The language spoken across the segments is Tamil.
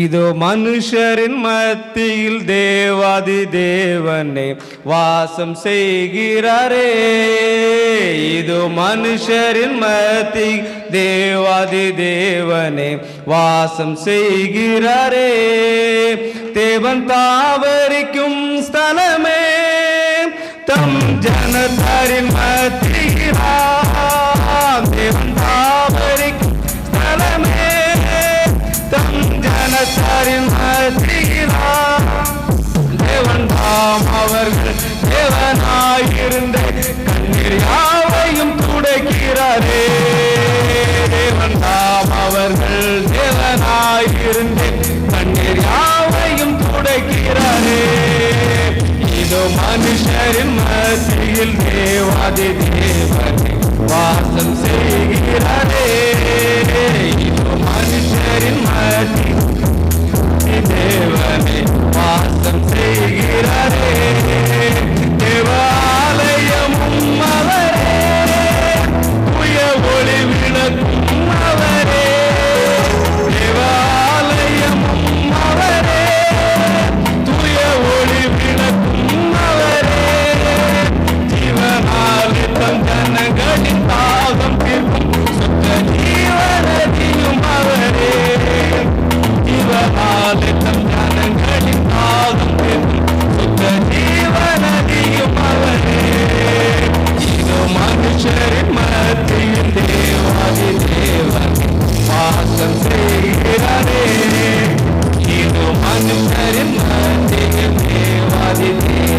இதோ மனுஷரின் மத்தியில் தேவாதி தேவனே வாசம் செய்கிறாரே. இதோ மனுஷரின் மத்தி தேவாதி தேவனே வாசம் செய்கிறாரே. தேவன் தாவரிக்கும் ஸ்தலமே தம் ஜனதாரின் மத்திகிறார் மனத்தாரின் மத்தியிலாம் தேவன் தாம் அவர்கள் தேவனாயிருந்த கண்ணீர் யாவையும் துடைக்கிறாரே. தேவன் தாம் அவர்கள் தேவனாயிருந்த கண்ணீர் யாவையும் துடைக்கிறாரே. இதோ மனுஷரின் மத்தியில் தேவாதி தேவன் வாசம் செய்கிறாரே. അനുസരം ദേവാദിദേവ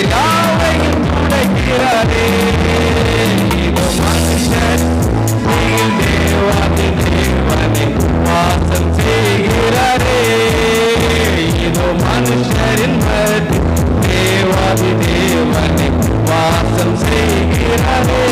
நீர் யாவையும் துடைக்கிறதே மனுஷன் நீர் தேவாதி தேவனை வாசம் செய்கிறதே இதோ மனுஷரின் மதி தேவாதி தேவனை வாசம் செய்கிறதே